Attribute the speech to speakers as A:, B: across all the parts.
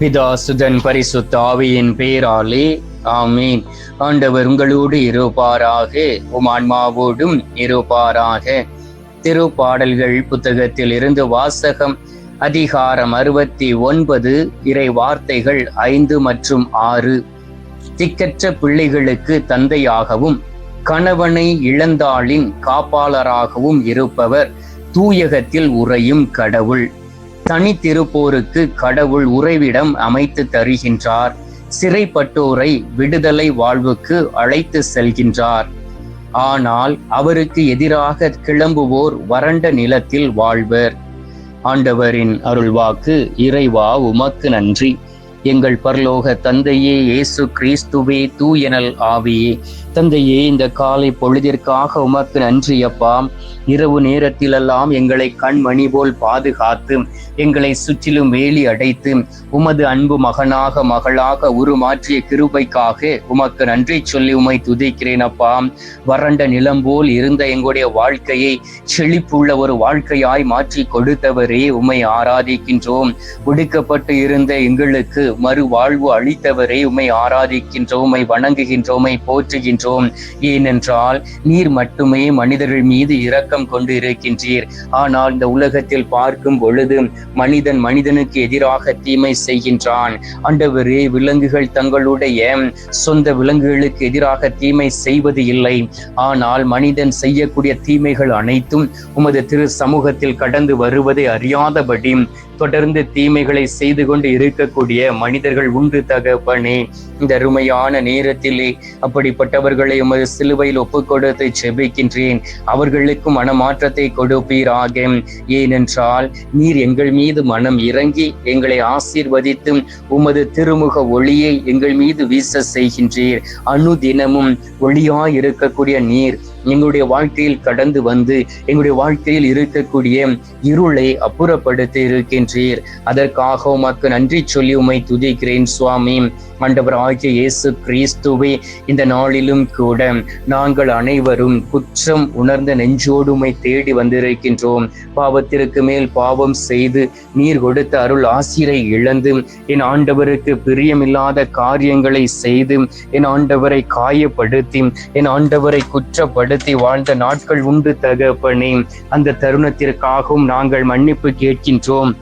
A: பிதாசுதன் பரிசுத்த ஆவியின் பேராலே. ஆமீன். ஆண்டவர் உங்களோடு இருப்பாராக. உமான்மாவோடும் இருப்பாராக. திருப்பாடல்கள் புத்தகத்தில் இருந்து வாசகம் அதிகாரம் அறுபத்தி ஒன்பது இறை வார்த்தைகள் ஐந்து மற்றும் ஆறு. திக்கற்ற பிள்ளைகளுக்கு தந்தையாகவும் கணவனை இழந்தாளின் காப்பாளராகவும் இருப்பவர். தூயகத்தில் உறையும் கடவுள். தனித்திருப்போருக்கு கடவுள் உறைவிடம் அமைத்து தருகின்றார். சிறைப்பட்டோரை விடுதலை வாழ்வுக்கு அழைத்து செல்கின்றார். ஆனால் அவருக்கு எதிராக கிளம்புவோர் வறண்ட நிலத்தில் வாழ்வர். ஆண்டவரின் அருள்வாக்கு இறைவா உமக்கு நன்றி. எங்கள் பரலோக தந்தையே இயேசு கிறிஸ்துவே தூயனல் ஆவியே. தந்தையே இந்த காலை பொழுதிற்காக உமக்கு நன்றி அப்பா. இரவு நேரத்திலெல்லாம் எங்களை கண்மணி போல் பாதுகாத்து எங்களை சுற்றிலும் வேலி அடைத்து உமது அன்பு மகனாக மகளாக உருமாற்றிய கிருபைக்காக உமக்கு நன்றி சொல்லி உமை துதிக்கிறேன் அப்பா. வறண்ட நிலம் போல் இருந்த எங்களுடைய வாழ்க்கையை செழிப்புள்ள ஒரு வாழ்க்கையாய் மாற்றி கொடுத்தவரே உமை ஆராதிக்கின்றோம். ஒடுக்கப்பட்டு இருந்த எங்களுக்கு மறுவாழ்வு அளித்தவரே உமை ஆராதிக்கின்றோம் உம்மை வணங்குகின்றோம் உம்மை இருக்கின்றோம் ஏனென்றால் நீர் மட்டுமே மனிதர்கள் மீது இரக்கம் கொண்டு இருக்கின்றீர். ஆனால் இந்த உலகத்தில் பார்க்கும் பொழுது மனிதன் மனிதனுக்கு எதிராக தீமை செய்கின்றான். அண்டவரே விலங்குகள் தங்களுடைய சொந்த விலங்குகளுக்கு எதிராக தீமை செய்வது இல்லை. ஆனால் மனிதன் செய்யக்கூடிய தீமைகள் அனைத்தும் உமது திரு சமூகத்தில் கடந்து வருவதை அறியாதபடி தொடர்ந்து தீமைகளை செய்து கொண்டு இருக்கக்கூடிய மனிதர்கள் உண்டு தகப்பனே. இந்த அருமையான நேரத்திலே அப்படிப்பட்டவர்களை உமது சிலுவையில் ஒப்பு கொடுத்து செபிக்கின்றேன். அவர்களுக்கும் மனமாற்றத்தை கொடுப்பீராக. ஏனென்றால் நீர் எங்கள் மீது மனம் இறங்கி எங்களை ஆசீர்வதித்து உமது திருமுக ஒளியை எங்கள் மீது வீச செய்கின்றீர். அணுதினமும் ஒளியாய் இருக்கக்கூடிய நீர் எங்களுடைய வாழ்க்கையில் கடந்து வந்து எங்களுடைய வாழ்க்கையில் இருக்கக்கூடிய இருளை அப்புறப்படுத்தி இருக்கின்றீர் அதற்காக உமக்கு நன்றி சொல்லி உமை துதிக்கிறேன் சுவாமி. ஆண்டவர் ஆகிய இயேசு கிறிஸ்துவே இந்த நாளிலும் கூட நாங்கள் அனைவரும் குற்றம் உணர்ந்த நெஞ்சோடுமை தேடி வந்திருக்கின்றோம். பாவத்திற்கு மேல் பாவம் செய்து நீர் கொடுத்த அருள் ஆசிரை இழந்து என் ஆண்டவருக்கு பிரியமில்லாத காரியங்களை செய்து என் ஆண்டவரை காயப்படுத்தி என் ஆண்டவரை குற்றப்படுத்தி வாழ்ந்த நாட்கள் உண்டு தகப்பனே. அந்த தருணத்திற்காகவும் நாங்கள் மன்னிப்பு கேட்கின்றோம்.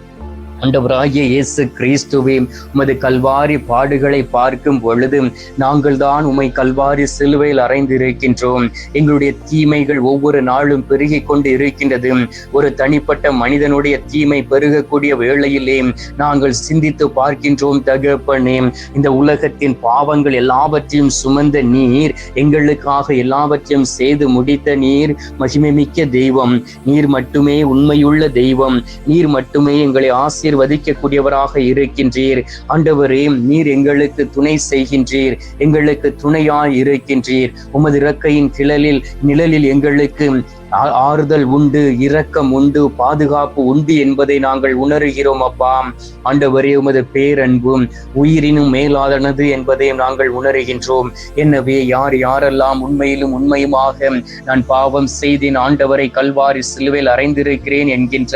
A: ஆண்டவராகிய இயேசு கிறிஸ்துவே உமது கல்வாரி பாடுகளை பார்க்கும் பொழுது நாங்கள் தான் உமை கல்வாரி சிலுவையில் அறைந்திருக்கின்றோம். எங்களுடைய தீமைகள் ஒவ்வொரு நாளும் பெருகி கொண்டு இருக்கின்றது. ஒரு தனிப்பட்ட மனிதனுடைய தீமை பெருகக்கூடிய வேளையிலே நாங்கள் சிந்தித்து பார்க்கின்றோம் தகப்பனே. இந்த உலகத்தின் பாவங்கள் எல்லாவற்றையும் சுமந்த நீர் எங்களுக்காக எல்லாவற்றையும் செய்து முடித்த நீர் மகிமைமிக்க தெய்வம். நீர் மட்டுமே உண்மையுள்ள தெய்வம். நீர் மட்டுமே எங்களை ஆசீர் ஆசீர்வதிக்கக்கூடியவராக இருக்கின்றீர். ஆண்டவரே நீர் எங்களுக்கு துணை செய்கின்றீர். எங்களுக்கு துணையாய் இருக்கின்றீர். உமது இறக்கையின் கிளலில் நிழலில் எங்களுக்கு ஆறுதல் உண்டு இரக்கம் உண்டு பாதுகாப்பு உண்டு என்பதை நாங்கள் உணர்கிறோம் அப்பா. ஆண்டவரே உமது பேரன்பும் உயிரினும் மேலாதனது என்பதையும் நாங்கள் உணர்கின்றோம். எனவே யார் யாரெல்லாம் உண்மையிலும் உண்மையுமாக நான் பாவம் செய்தேன் ஆண்டவரை கல்வாரி சிலுவையில் அறைந்திருக்கிறேன் என்கின்ற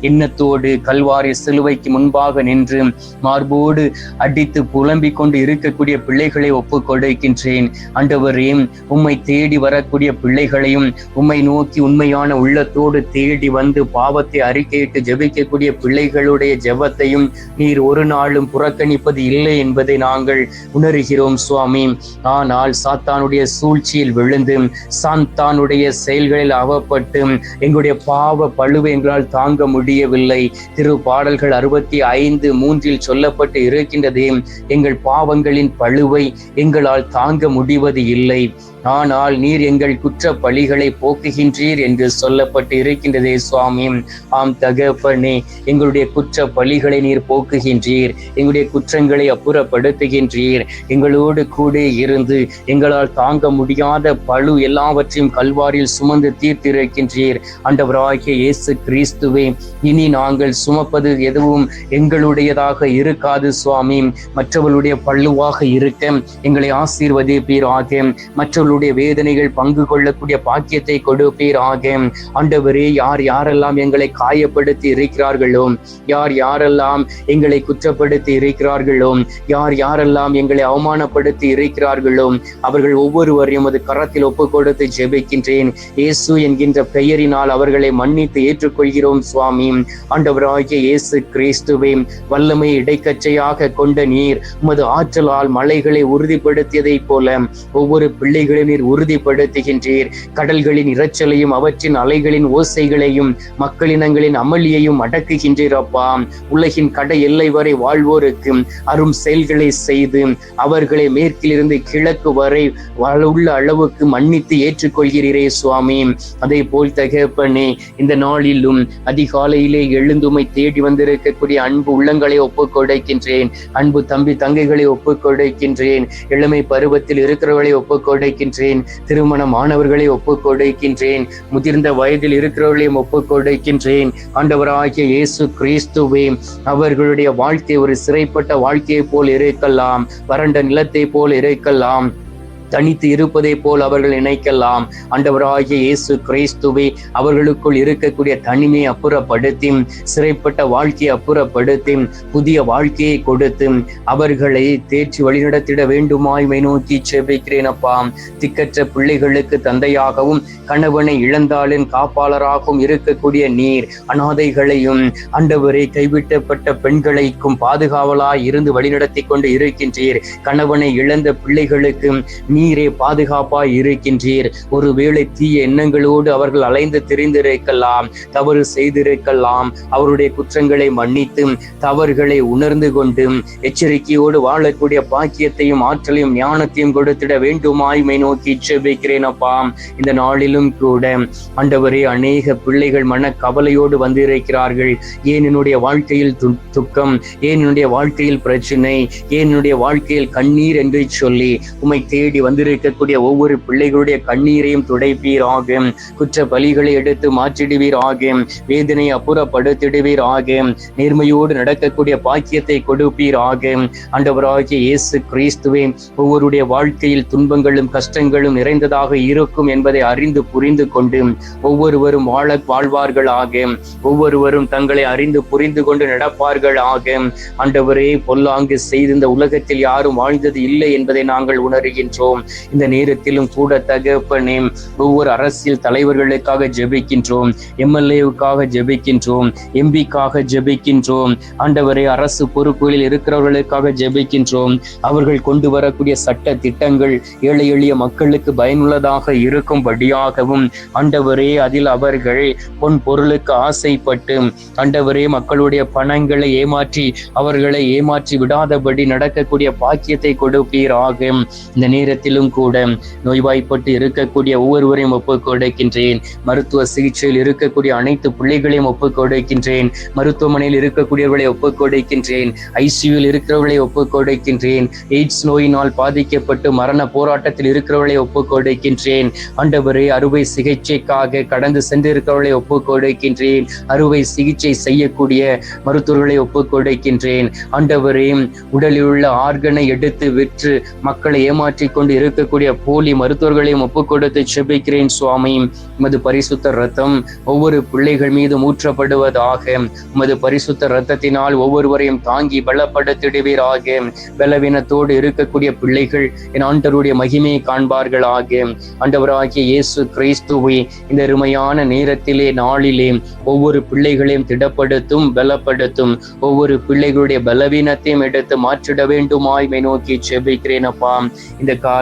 A: எண்ணத்தோடு கல்வாரி சிலுவைக்கு முன்பாக நின்று மார்போடு அடித்து புலம்பிக் கொண்டு இருக்கக்கூடிய பிள்ளைகளை ஒப்புக் கொடுக்கின்றேன் ஆண்டவரே உம்மை தேடி வரக்கூடிய பிள்ளைகளையும் உம்மை நோக்கி உண்மையான உள்ளத்தோடு தேடி வந்து பாவத்தை அறிக்கையிட்டு ஜெபிக்கக்கூடிய பிள்ளைகளுடைய ஜெபத்தையும் நீர் ஒரு நாளும் புறக்கணிப்பது இல்லை என்பதை நாங்கள் உணர்கிறோம் சுவாமி. ஆனால் சாத்தானுடைய சூழ்ச்சியில் விழுந்து சாந்தானுடைய செயல்களில் அவப்பட்டு எங்களுடைய பாவ பழுவை எங்களால் தாங்க முடியவில்லை. திரு பாடல்கள் அறுபத்தி ஐந்து மூன்றில் சொல்லப்பட்டு இருக்கின்றதே எங்கள் பாவங்களின் பழுவை எங்களால் தாங்க முடிவது இல்லை. ஆனால் நீர் எங்கள் குற்ற பழிகளை போக்குகின்றீர் என்று சொல்லப்பட்டு இருக்கின்றதே சுவாமி. ஆம் தகப்பனே எங்களுடைய குற்ற பழிகளை நீர் போக்குகின்றீர். எங்களுடைய குற்றங்களை அப்புறப்படுத்துகின்றீர். எங்களோடு கூட இருந்து எங்களால் தாங்க முடியாத பழு எல்லாவற்றையும் கல்வாரில் சுமந்து தீர்த்திருக்கின்றீர். ஆண்டவராகிய இயேசு கிறிஸ்துவே இனி நாங்கள் சுமப்பது எதுவும் எங்களுடையதாக இருக்காது சுவாமி. மற்றவர்களுடைய பள்ளுவாக இருக்க எங்களை ஆசீர்வதிப்பீராக. மற்றவர்கள் எங்களுடைய வேதனைகள் பங்கு கொள்ளக்கூடிய பாக்கியத்தை கொடுப்பீராக. ஆண்டவரே யார் யாரெல்லாம் எங்களை காயப்படுத்தி இருக்கிறார்களோ யார் யாரெல்லாம் எங்களை குற்றப்படுத்தி இருக்கிறார்களோ யார் யாரெல்லாம் எங்களை அவமானப்படுத்தி இருக்கிறார்களோ அவர்கள் ஒவ்வொருவரையும் அது கரத்தில் ஒப்பு கொடுத்து ஜெபிக்கின்றேன். இயேசு என்கின்ற பெயரினால் அவர்களை மன்னித்து ஏற்றுக்கொள்கிறோம் சுவாமி. ஆண்டவராகிய இயேசு கிறிஸ்துவே வல்லமை இடைக்கச்சையாக கொண்ட நீர் உமது ஆற்றலால் மலைகளை உறுதிப்படுத்தியதைப் போல ஒவ்வொரு பிள்ளைகளையும் நீர் உறுதிப்படுத்துகின்றீர். கடல்களின் இரைச்சலையும் அவற்றின் அலைகளின் ஓசைகளையும் மக்களினங்களின் அமளியையும் அடக்குகின்றீர் அப்பா. உலகின் கடை எல்லை வரை வாழ்வோருக்கு அரும் செயல்களை செய்து அவர்களை மேற்கிலிருந்து கிழக்கு வரை உள்ள அளவுக்கு மன்னித்து ஏற்றுக்கொள்கிறீரே சுவாமி. அதே போல் தகப்பனே இந்த நாளிலும் அதிகாலையிலே எழுந்துமை தேடி வந்திருக்கக்கூடிய அன்பு உள்ளங்களை ஒப்புக் கொடுக்கின்றேன். அன்பு தம்பி தங்கைகளை ஒப்புக் கொடுக்கின்றேன். இளமை பருவத்தில் இருக்கிறவர்களை ஒப்புக் ஒப்புக்கொடுக்கின்றேன். திருமணமானவர்களை ஒப்புக் கொடுக்கின்றேன் முதிர்ந்த வயதில் இருக்கிறவர்களையும் ஒப்புக் கொடுக்கின்றேன் ஆண்டவராகிய இயேசு கிறிஸ்துவே அவர்களுடைய வாழ்க்கை ஒரு சிறைப்பட்ட வாழ்க்கையை போல் இருக்கலாம். வறண்ட நிலத்தை போல் இருக்கலாம். தனித்து இருப்பதை போல் அவர்கள் நினைக்கலாம். ஆண்டவராகிய இயேசு கிறிஸ்துவை அவர்களுக்குள் இருக்கக்கூடிய தனிமையை அப்புறப்படுத்தி சிறைப்பட்ட வாழ்க்கையை அப்புறப்படுத்தி புதிய வாழ்க்கையை கொடுத்து அவர்களை தேர்ச்சி வழிநடத்திட வேண்டுமாய்மை நோக்கி செபிக்கிறேன் அப்பா. திக்கற்ற பிள்ளைகளுக்கு தந்தையாகவும் கணவனை இழந்தாலின் காப்பாளராகவும் இருக்கக்கூடிய நீர் அனாதைகளையும் அண்டவரை கைவிட்டப்பட்ட பெண்களைக்கும் பாதுகாவலாய் இருந்து வழிநடத்தி கொண்டு இருக்கின்றீர். கணவனை இழந்த பிள்ளைகளுக்கும் நீ நீரே பாதுகாப்பாய் இருக்கின்றீர். ஒருவேளை தீய எண்ணங்களோடு அவர்கள் அலைந்து திரிந்திருக்கலாம் தவறு செய்திருக்கலாம். அவருடைய குற்றங்களை மன்னித்து தவறுகளை உணர்ந்து கொண்டு எச்சரிக்கையோடு வாழக்கூடிய பாக்கியத்தையும் ஆற்றலையும் ஞானத்தையும் கொடுத்திட வேண்டுமாய்மை நோக்கி செபிக்கிறேன் அப்பா. இந்த நாளிலும் கூட ஆண்டவரே அநேக பிள்ளைகள் மன கவலையோடு வந்திருக்கிறார்கள். ஏன் என்னுடைய வாழ்க்கையில் துக்கம் ஏன் என்னுடைய வாழ்க்கையில் பிரச்சனை ஏன் என்னுடைய வாழ்க்கையில் கண்ணீர் என்று சொல்லி உமை தேடி வந்திருக்கக்கூடிய ஒவ்வொரு பிள்ளைகளுடைய கண்ணீரையும் துடைப்பீர் ஆகும் குற்ற பலிகளை எடுத்து மாற்றிடுவீர் ஆகும் வேதனை ஆகும் நேர்மையோடு நடக்கக்கூடிய பாக்கியத்தை ஆகும் ஆண்டவராகிய இயேசு கிறிஸ்துவே ஒவ்வொருடைய வாழ்க்கையில் துன்பங்களும் கஷ்டங்களும் நிறைந்ததாக இருக்கும் என்பதை அறிந்து புரிந்து கொண்டு ஒவ்வொருவரும் வாழ வாழ்வார்கள் ஆகும் ஒவ்வொருவரும் தங்களை அறிந்து புரிந்து கொண்டு நடப்பார்கள் ஆகும் ஆண்டவரே பொல்லாங்கு செய்து இந்த உலகத்தில் யாரும் வாழ்ந்தது இல்லை என்பதை நாங்கள் உணர்கின்றோம். இந்த நேரத்திலும் கூட தகப்பனே ஒவ்வொரு அரசியல் தலைவர்களுக்காக ஜெபிக்கின்றோம் எம்எல்ஏவுக்காக ஜெபிக்கின்றோம் எம்பிக்காக ஜெபிக்கின்றோம் ஆண்டவரை அரசு பொறுப்புகளில் இருக்கிறவர்களுக்காக ஜெபிக்கின்றோம். அவர்கள் கொண்டு வரக்கூடிய சட்ட திட்டங்கள் ஏழை எளிய மக்களுக்கு பயனுள்ளதாக இருக்கும்படியாகவும் ஆண்டவரே அதில் அவர்கள் பொன் பொருளுக்கு ஆசைப்பட்டு ஆண்டவரே மக்களுடைய பணங்களை ஏமாற்றி அவர்களை ஏமாற்றி விடாதபடி நடக்கக்கூடிய பாக்கியத்தை கொடுப்பீராக. இந்த நேரத்தில் நேரத்திலும் கூட நோய்வாய்ப்பட்டு இருக்கக்கூடிய ஒவ்வொருவரையும் ஒப்புக் கொடுக்கின்றேன். மருத்துவ சிகிச்சையில் இருக்கக்கூடிய அனைத்து பிள்ளைகளையும் ஒப்புக் கொடுக்கின்றேன். மருத்துவமனையில் இருக்கக்கூடியவர்களை ஒப்புக் கொடுக்கின்றேன். ஐசியூவில் இருக்கிறவர்களை ஒப்புக் கொடுக்கின்றேன். எய்ட்ஸ் நோயினால் பாதிக்கப்பட்டு மரண போராட்டத்தில் இருக்கிறவர்களை ஒப்புக் கொடுக்கின்றேன். ஆண்டவரே அறுவை சிகிச்சைக்காக கடந்து சென்றிருக்கிறவர்களை ஒப்புக் கொடுக்கின்றேன். அறுவை சிகிச்சை செய்யக்கூடிய மருத்துவர்களை ஒப்புக் கொடுக்கின்றேன். ஆண்டவரே உடலில் உள்ள ஆர்கனை எடுத்து விற்று மக்களை ஏமாற்றிக் கொண்டு இருக்கக்கூடிய போலி மருத்துவர்களையும் ஒப்புக் கொடுத்து செபிக்கிறேன் சுவாமி. உமது பரிசுத்த ரத்தம் ஒவ்வொரு பிள்ளைகள் மீது ஊற்றப்படுவதாக. உமது பரிசுத்த ரத்தத்தினால் ஒவ்வொருவரையும் தாங்கி பலப்படுத்திடுவீராக. பலவீனத்தோடு இருக்கக்கூடிய பிள்ளைகள் என் ஆண்டருடைய மகிமையை காண்பார்களாக. ஆண்டவராகிய இயேசு கிறிஸ்துவை இந்த அருமையான நேரத்திலே நாளிலே ஒவ்வொரு பிள்ளைகளையும் திடப்படுத்தும் பலப்படுத்தும். ஒவ்வொரு பிள்ளைகளுடைய பலவீனத்தையும் எடுத்து மாற்றிட வேண்டுமாய் நோக்கி செபிக்கிறேன் அப்பா. இந்த கால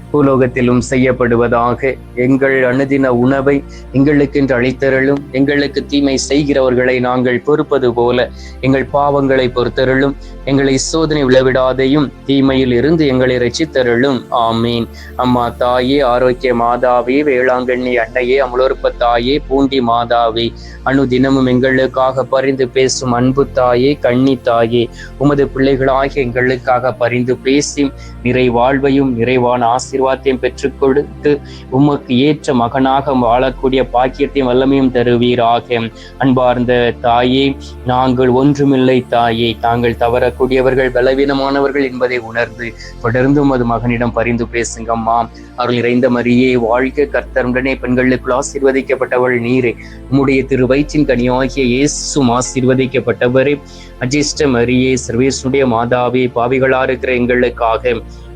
A: பூலோகத்திலும் செய்யப்படுவதாக எங்கள் அனுதின உணவை எங்களுக்கு என்று அளித்தருளும் எங்களுக்கு தீமை செய்கிறவர்களை நாங்கள் பொறுப்பது போல எங்கள் பாவங்களை பொறுத்தருளும் எங்களை சோதனை விளவிடாதையும் தீமையில் இருந்து எங்களை ரசித்தருளும் ஆமீன். அம்மா தாயே ஆரோக்கிய மாதாவே வேளாங்கண்ணி அன்னையே அமலோற்ப தாயே பூண்டி மாதாவே அனுதினமும் எங்களுக்காக பரிந்து பேசும் அன்பு தாயே கண்ணி தாயே உமது பிள்ளைகளாக எங்களுக்காக பரிந்து பேசி நிறைவாழ்வையும் நிறைவான ஆசீர்வாதத்தையும் பெற்றுக் கொடுத்து உமக்கு ஏற்ற மகனாக வாழக்கூடிய பாக்கியத்தையும் வல்லமையும் தருவீராக. அன்பார்ந்த தாயே நாங்கள் ஒன்றுமில்லை தாயே. தாங்கள் தவறக்கூடியவர்கள் பலவீனமானவர்கள் என்பதை உணர்ந்து தொடர்ந்து உமது மகனிடம் பரிந்து பேசுங்கம்மா. அருள் இறைந்த மரியே வாழ்க கர்த்தருடனே பெண்களுக்குள் ஆசீர்வதிக்கப்பட்டவள் நீரே. உம்முடைய திரு வயிற்றின் கனியாகிய இயேசும் ஆசீர்வதிக்கப்பட்டவரே. அஜிஷ்ட மரியே சர்வேஸ்வனுடைய மாதாவே பாவிகளா இருக்கிற எங்களுக்காக